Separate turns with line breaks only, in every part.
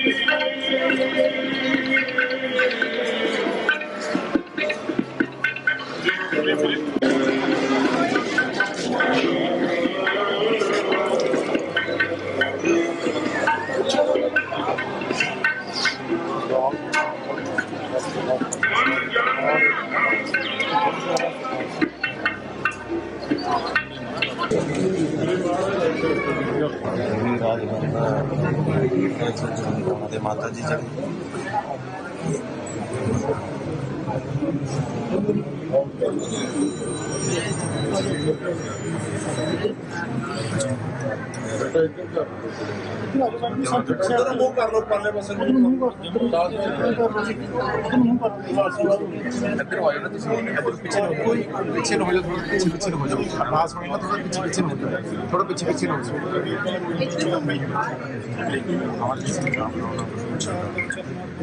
Thank you. 開通時の山でまた自着
ਉਧਰ ਮੂੰਹ ਕਰ ਲੋ ਪਰਲੇ ਪਾਸੇ ਨੂੰ ਇੱਧਰ ਆਇਓ ਨਾ ਤੁਸੀਂ ਇੱਧਰ ਪਿੱਛੇ ਨੂੰ ਹੋ ਜਾਓ ਪਿੱਛੇ ਨੂੰ ਹੋ ਜਾਓ ਥੋੜਾ ਪਿੱਛੇ ਪਿੱਛੇ ਨੂੰ ਹੋ ਜਾਓ ਆਵਾਜ਼ ਸੁਣੀ ਨਾ ਥੋੜਾ ਪਿੱਛੇ ਪਿੱਛੇ ਨੂੰ ਹੋ ਜਾਓ ਥੋੜਾ ਪਿੱਛੇ ਪਿੱਛੇ ਨੂੰ ਹੋ ਜਾਓ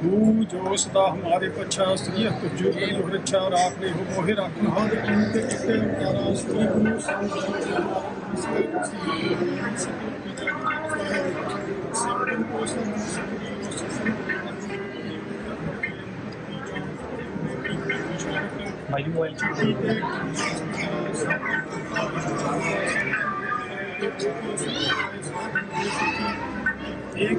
हूँ जो सदा हमारे पक्षा स्त्रिय तुझे बड़ी वृक्षा राखने हो मोहे राखना हर इनके इतने प्यारा स्त्री गुरु भाई मोबाइल एक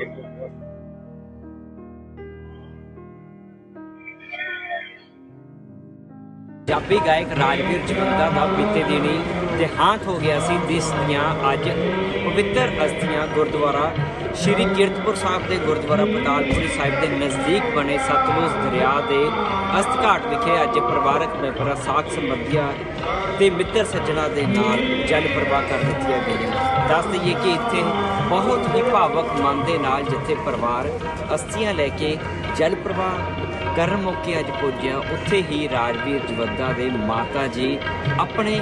Gracias.
ਪੰਜਾਬੀ ਗਾਇਕ ਰਾਜਵੀਰ ਜਵੰਦਾ ਦਾ ਬੀਤੇ ਦਿਨੀ ਦੇਹਾਂਤ ਹੋ ਗਿਆ ਸੀ। ਜਿਸ ਦੀਆਂ ਅੱਜ ਪਵਿੱਤਰ ਅਸਥੀਆਂ ਗੁਰਦੁਆਰਾ ਸ਼੍ਰੀ ਕੀਰਤਪੁਰ ਸਾਹਿਬ ਦੇ ਗੁਰਦੁਆਰਾ ਪਤਾਲਪੁਰੀ ਸਾਹਿਬ ਦੇ ਨਜ਼ਦੀਕ ਬਣੇ ਸਤਲੁਜ ਦਰਿਆ ਦੇ ਅਸਥ ਘਾਟ ਵਿਖੇ ਅੱਜ ਪਰਿਵਾਰਕ ਮੈਂਬਰਾਂ ਸਾਖ ਸੰਬੰਧੀਆਂ ਤੇ ਮਿੱਤਰ ਸੱਜਣਾ ਦੇ ਨਾਲ ਜਲ ਪ੍ਰਵਾਹ ਕਰ ਦਿੱਤੀਆਂ ਗਈਆਂ। ਦੱਸ ਦਈਏ ਕਿ ਇੱਥੇ ਬਹੁਤ ਹੀ ਭਾਵਕ ਮਨ ਦੇ ਨਾਲ ਜਿੱਥੇ ਪਰਿਵਾਰ ਅਸਥੀਆਂ ਲੈ ਕੇ ਜਲ ਪ੍ਰਵਾਹ ਕਰਨ ਮੌਕੇ ਅੱਜ ਪੁੱਜਿਆ ਉੱਥੇ ਹੀ ਰਾਜਵੀਰ ਜਵੱਦਾ ਦੇ ਮਾਤਾ ਜੀ ਆਪਣੇ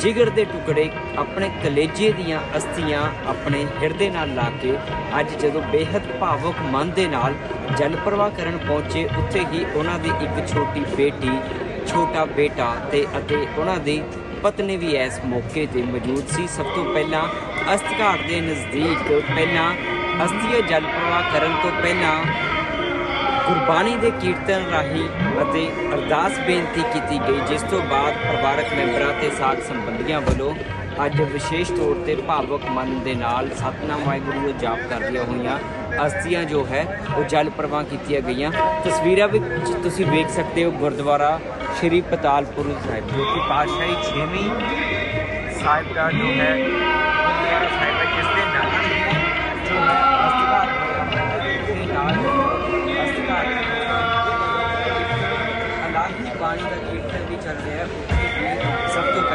ਜਿਗਰ ਦੇ ਟੁਕੜੇ, ਆਪਣੇ ਕਲੇਜੇ ਦੀਆਂ ਅਸਥੀਆਂ ਆਪਣੇ ਹਿਰਦੇ ਨਾਲ ਲਾ ਕੇ ਅੱਜ ਜਦੋਂ ਬੇहद ਭਾਵੁਕ ਮਨ ਦੇ ਨਾਲ ਜਲ ਪ੍ਰਵਾਹ ਕਰਨ ਪਹੁੰਚੇ, ਉੱਥੇ ਹੀ ਉਹਨਾਂ ਦੀ ਇੱਕ ਛੋਟੀ ਬੇਟੀ, ਛੋਟਾ ਬੇਟਾ ਤੇ ਅਤੇ ਉਹਨਾਂ ਦੀ ਪਤਨੀ ਵੀ ਇਸ ਮੌਕੇ ਤੇ ਮੌਜੂਦ ਸੀ। ਸਭ ਤੋਂ ਪਹਿਲਾਂ ਅਸਥਘਾਟ ਦੇ ਨਜ਼ਦੀਕ, ਪਹਿਲਾਂ ਅਸਥੀਏ ਜਲ ਪ੍ਰਵਾਹ ਕਰਨ ਤੋਂ ਪਹਿਲਾਂ ਗੁਰਬਾਣੀ ਦੇ ਕੀਰਤਨ ਰਾਹੀਂ ਅਤੇ ਅਰਦਾਸ ਬੇਨਤੀ ਕੀਤੀ ਗਈ, ਜਿਸ ਤੋਂ ਬਾਅਦ ਪਰਿਵਾਰਕ ਮੈਂਬਰਾਂ ਤੇ ਸਾਥ ਸੰਬੰਧੀਆਂ ਵੱਲੋਂ ਅੱਜ ਵਿਸ਼ੇਸ਼ ਤੌਰ ਤੇ ਭਾਵਕ ਮਨ ਦੇ ਨਾਲ ਸਤਨਾਮ ਵਾਹਿਗੁਰੂ ਦਾ ਜਾਪ ਕਰਦੀਆਂ ਹੋਈਆਂ ਅਸਥੀਆਂ ਜੋ ਹੈ, ਉਹ ਜਲ ਪ੍ਰਵਾਹ ਕੀਤੀਆਂ ਗਈਆਂ। ਤਸਵੀਰਾਂ ਵਿੱਚ ਤੁਸੀਂ ਵੇਖ ਸਕਦੇ ਹੋ ਗੁਰਦੁਆਰਾ ਸ਼੍ਰੀ ਪਤਾਲਪੁਰ ਸਾਹਿਬ, ਜੋ ਕਿ ਪਾਤਸ਼ਾਹੀ 6ਵੀਂ ਸਾਹਿਬ ਦਾ ਜੋ ਹੈ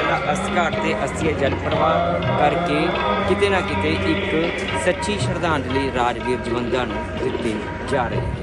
ਸਭ ਤੋਂ ਪਹਿਲਾਂ ਅਸਤਿਘਾਟ ਤੇ ਅਸਥੀਏ ਜਲ ਪ੍ਰਵਾਹ ਕਰਕੇ ਕਿਤੇ ਨਾ ਕਿਤੇ ਇੱਕ ਸੱਚੀ ਸ਼ਰਧਾਂਜਲੀ ਰਾਜਵੀਰ ਜਵੰਦਾ ਨੂੰ ਦਿੱਤੀ ਜਾ ਰਹੀ ਹੈ।